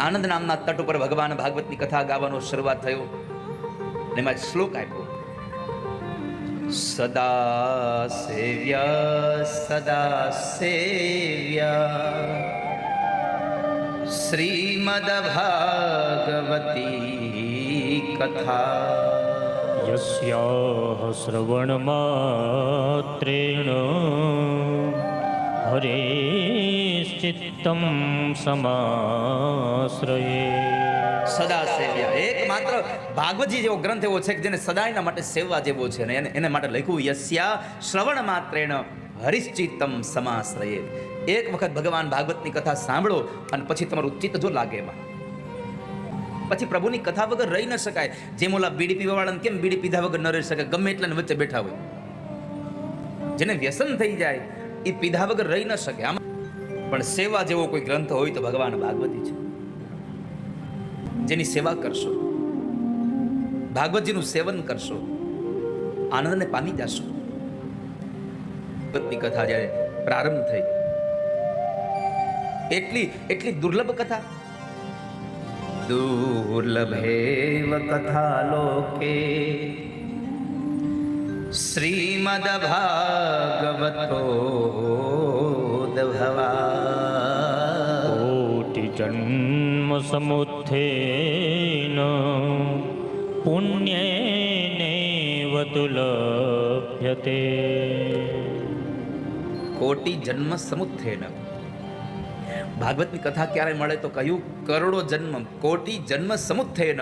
આનંદ નામના તટ ઉપર ભગવાન ભાગવતની કથા ગાવાનો શરૂઆત થયો એમાં શ્લોક આપ્યો. સદા સેવ્ય સદા સેવ્ય. શ્રીમદ ભાગવતી કથા. યસ્યાહ શ્રવણમાત્રેણ. હરે ચિત્તમ સમાશ્રયે સદા સેવ્યા એકમાત્ર ભાગવતજી જેવો ગ્રંથ એવો છે કે જેને સદાયના માટે સેવવા જેવો છે ને એને માટે લખ્યું યસ્યા શ્રવણ માત્રેણ હરિશ્ચિત્તમ સમાશ્રયે. એક વખત ભગવાન ભાગવતની કથા સાંભળો અને પછી તમારું ચિત્ત જો લાગે એમાં. પછી પ્રભુની કથા વગર રહી ન શકાય. જેમ ઓલા બીડી પીવાવાળાને કેમ બીડી પીધા વગર ન રહી શકે? ગમે એટલા વચ્ચે બેઠા હોય. જેને વ્યસન થઈ જાય એ પીધા વગર રહી ન શકે. આમાં પણ સેવા જેવો કોઈ ગ્રંથ હોય તો ભગવાન ભાગવતી છે. જેની સેવા કરશો, ભાગવતજીનું સેવન કરશો, આનંદને પામી જશો. ભગવતની કથા જ્યારે પ્રારંભ થઈ, એટલી એટલી દુર્લભ કથા? દુર્લભેવ કથા લોકે. શ્રીમદ ભાગવતો દભવા. જન્મ સમુત્થેન પુણ્યેનેવ તુલભ્યતે કોટી જન્મ સમુત્થેન ભાગવતની કથા ક્યારે મળે તો કહ્યું, કરોડો જન્મ, કોટી જન્મ સમુત્થેન